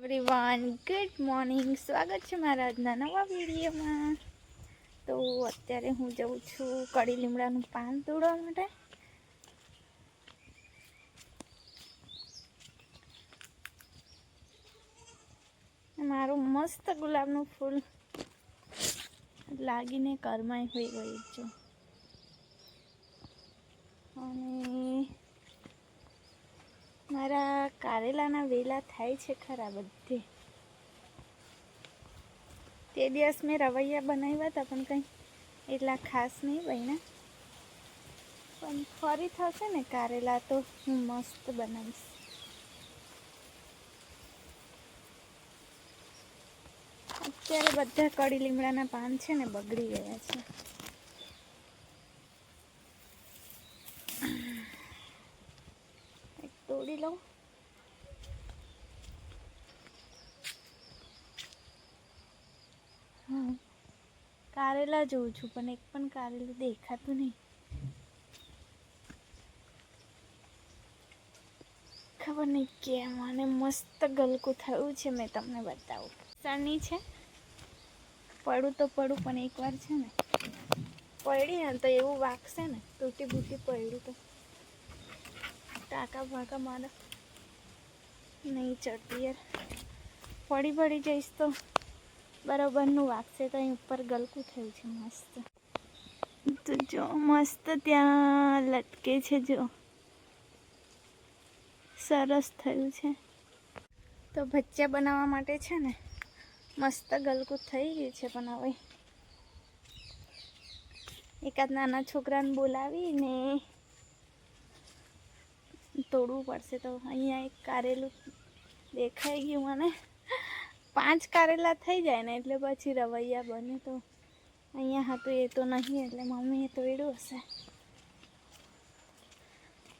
Everyone good morning સ્વાગત છે મારા આજના નવા વિડીયોમાં. તો અત્યારે હું જઉં છું કડી લીમડાનું પાન તોડવા માટે. મારું મસ્ત ગુલાબનું ફૂલ લાગીને કરમાય હોઈ ગયું છે. અને મારા કારેલાના વેલા થાય છે ખરા બધે. તે દિવસ મેં રવૈયા બનાવ્યા હતા, પણ કંઈ એટલા ખાસ નહીં બન્યા. પણ ફરી થશે ને કારેલા તો હું મસ્ત બનાવીશ. અત્યારે બધા કડી લીમડાના પાન છે ને બગડી ગયા છે. એક તોડી લઉં કારેલા જોઉં છું, પણ એક પણ કારેલું દેખાતું નહીં. ખબર નહીં કેમ અને મસ્ત ગલકું થયું છે, મેં તમને બતાવું. સની છે. પડું તો પડું, પણ એકવાર છે ને. પડી ને તો એવું વાગશે ને તૂટી બૂટી પડ્યું તો. ટાકા ભાકા મારા. નહીં ચડતી યાર. પડી પડી જઈશ તો. બરાબરનું વાગશે તો અહીં ઉપર ગલકું થયું છે મસ્ત. તો જો, મસ્ત ત્યાં લટકે છે જો. સરસ થયું છે. તો ભજીયા બનાવવા માટે છે ને, મસ્ત ગલકું થઈ ગયું છે પણ હવે. એકાદ નાના છોકરાને બોલાવીને તોડવું પડશે તો અહીંયા એક કારેલું દેખાઈ ગયું મને. પાંચ કારેલા થઈ જાય ને એટલે પછી રવૈયા બને તો અહીંયા હતું એ તો નહીં એટલે મમ્મીએ તોડ્યું હશે.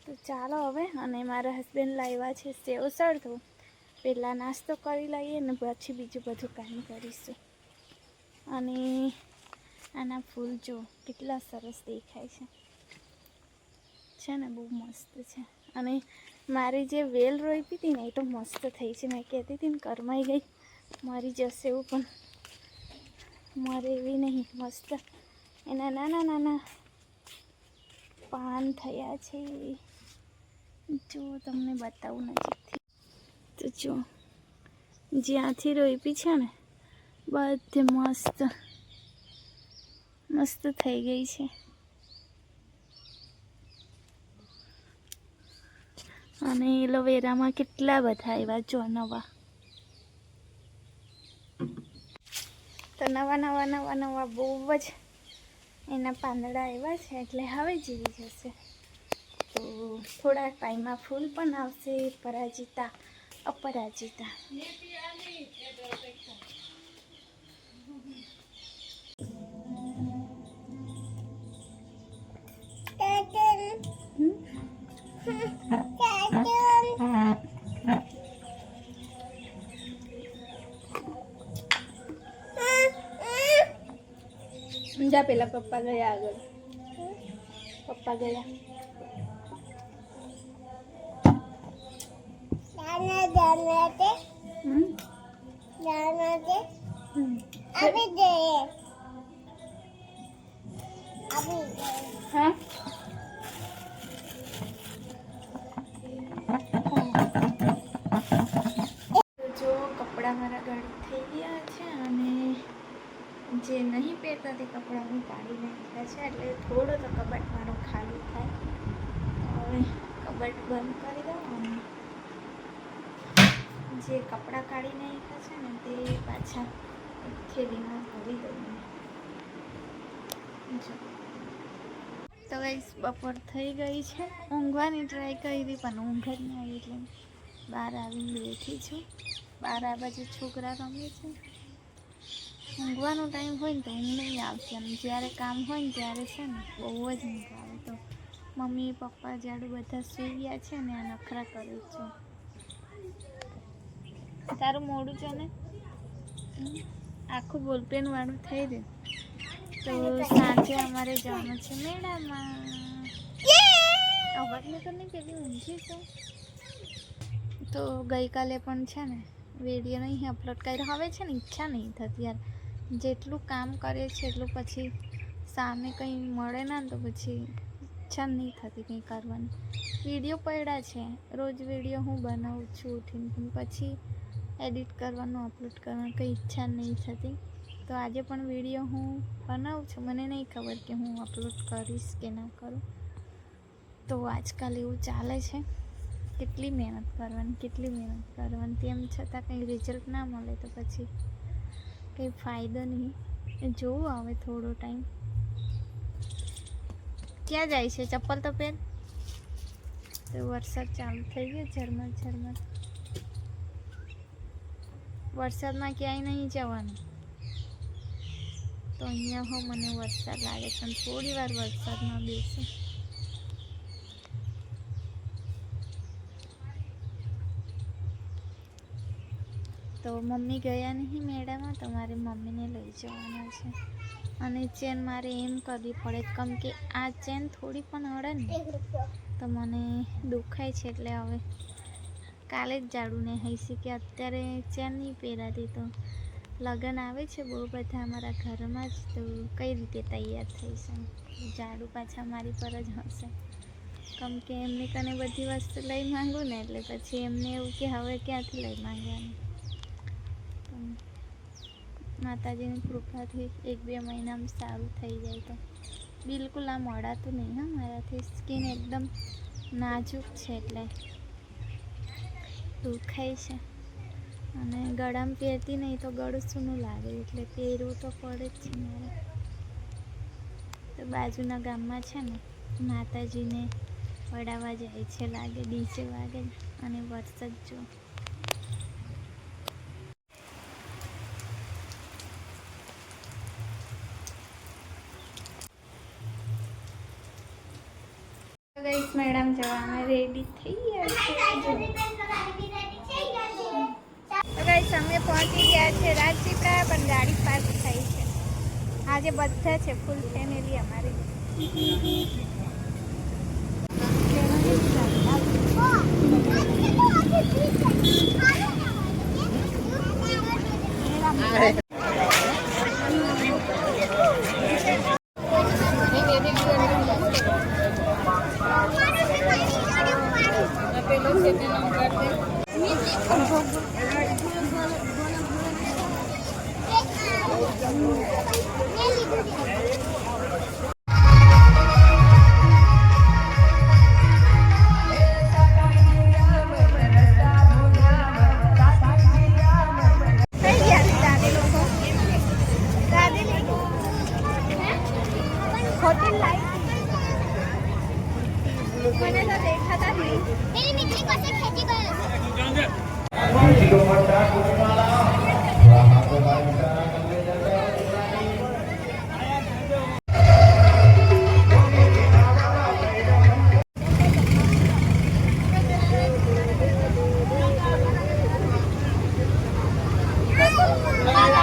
તો ચાલો હવે, અને મારા હસબન્ડ લાવ્યા છે સેવ સળતું પહેલાં નાસ્તો કરી લઈએ ને પછી બીજું બધું કામ કરીશું. અને આના ફૂલ જો કેટલા સરસ દેખાય છે. છે ને, બહુ મસ્ત છે. અને મારી જે વેલ રોપી હતી ને એ તો મસ્ત થઈ છે. મેં કહેતી હતી ને કરમાઈ ગઈ. મરી જશે એવું પણ મરે એવી નહીં, મસ્ત. એના નાના નાના પાન થયા છે. જો તમને બતાવું નજીકથી. તો જો, જ્યાંથી રોપી છે ને, બધે મસ્ત મસ્ત થઈ ગઈ છે. અને એલોવેરામાં કેટલા બધા આવ્યા જો નવા. તો નવા નવા નવા નવા બહુ જ એના પાંદડા આવ્યા છે એટલે હવે જીવી જશે. તો થોડા ટાઈમમાં ફૂલ પણ આવશે, પરાજિતા, અપરાજિતા. જા પેલા પપ્પા ગયા આગળ પપ્પા ગયા. હા જો કપડાં મારા ગાડી થઈ ગયા છે જે નહીં પહેરતા તે કપડાં હું કાઢી નાખ્યા છે, એટલે થોડો તો કબાટ મારો ખાલી થાય. હવે કબાટ બંધ કરી દઉં અને જે કપડાં કાઢી નાખ્યા છે ને તે પાછા થેલીમાં ભરી દઉં તો ગાઈસ બપોર થઈ ગઈ છે. ઊંઘવાની ટ્રાય કરી, પણ ઊંઘ જ નહીં આવી એટલે બહાર આવીને બેઠી છું. બહાર આ બાજુ છોકરા રમે છે. ઊંઘવાનો ટાઈમ હોય ને તો ઊંઘ નહીં આવતી. અને જ્યારે કામ હોય ને ત્યારે છે ને બહુ જ ઊંઘ આવે. તો મમ્મી પપ્પા જાડુ બધા સૂઈ ગયા છે ને આ નખરા કરું છું. તારું મોડું છે ને? આખું બોલપેન વાળું થઈ રહ્યું તો સાંજે અમારે જવાનું છે મેળામાં. અવાજ મેં તો નહીં પેલી ઊંઘી છે. તો ગઈકાલે પણ છે ને વીડિયો નહીં અપલોડ કર્યો. હવે છે ને ઈચ્છા નહીં થતી યાર. જેટલું કામ કરીએ છીએ એટલું પછી સામે કંઈ મળે ના તો પછી ઈચ્છા નહીં થતી કંઈ કરવાની. વીડિયો પડ્યા છે. રોજ વીડિયો હું બનાવું છું ઉઠીને, પણ પછી એડિટ કરવાનું, અપલોડ કરવાનું કંઈ ઈચ્છા નહીં થતી. તો આજે પણ વીડિયો હું બનાવું છું. મને નહીં ખબર કે હું અપલોડ કરીશ કે ના કરું. તો આજકાલ એવું ચાલે છે. કેટલી મહેનત કરવાની, કેટલી મહેનત કરવાની, તેમ છતાં કંઈ રિઝલ્ટ ના મળે તો પછી કંઈ ફાયદો નહીં. જોવું હવે થોડો ટાઈમ. ક્યાં જાય છે? ચપ્પલ તો પહેર. તો વરસાદ ચાલુ થઈ ગયો, ઝરમર ઝરમર. વરસાદમાં ક્યાંય નહીં જવાનું. તો અહીંયા હો મને વરસાદ લાગે છે. થોડી વાર વરસાદમાં બેસે. તો મમ્મી ગયા નહીં મેળામાં, તો મારે મમ્મીને લઈ જવાના છે. અને ચેન મારે એમ કરવી પડે, કેમ કે આ ચેન થોડી પણ હળે ને, તો મને દુખાય છે એટલે હવે કાલે જ જાડુને હઈશી કે અત્યારે ચેન નહીં પહેરાતી તો લગ્ન આવે છે બહુ બધા અમારા ઘરમાં જ, તો કઈ રીતે તૈયાર થઈશું જાડુ પાછા મારી પર જ હશે. કેમ કે એમની કને બધી વસ્તુ લઈ માંગુ ને, એટલે પછી એમને એવું કે હવે ક્યાંથી લઈ માંગવાનું? માતાજીની કૃપાથી એક બે મહિનામાં સારું થઈ જાય તો. બિલકુલ આ મળાતું નહીં હા મારાથી. સ્કિન એકદમ નાજુક છે એટલે. દુખાય છે. અને ગળામાં પહેરતી નહીં તો ગળું સૂનું લાગે, એટલે પહેરવું તો પડે જ છે મારે. તો બાજુના ગામમાં છે ને, માતાજીને વડાવા જાય છે, લાગે ડીજે વાગે અને વરસાદ જો ગઈસ મેડમ જવાના રેડી થઈ ગયા છે. ગાઈસ અમે પહોંચી ગયા છે રાજપીપળા પણ ગાડી પાર્ક થઈ છે. આજે બધા છે ફૂલ ફેમિલી અમારી. Thank you. Bye.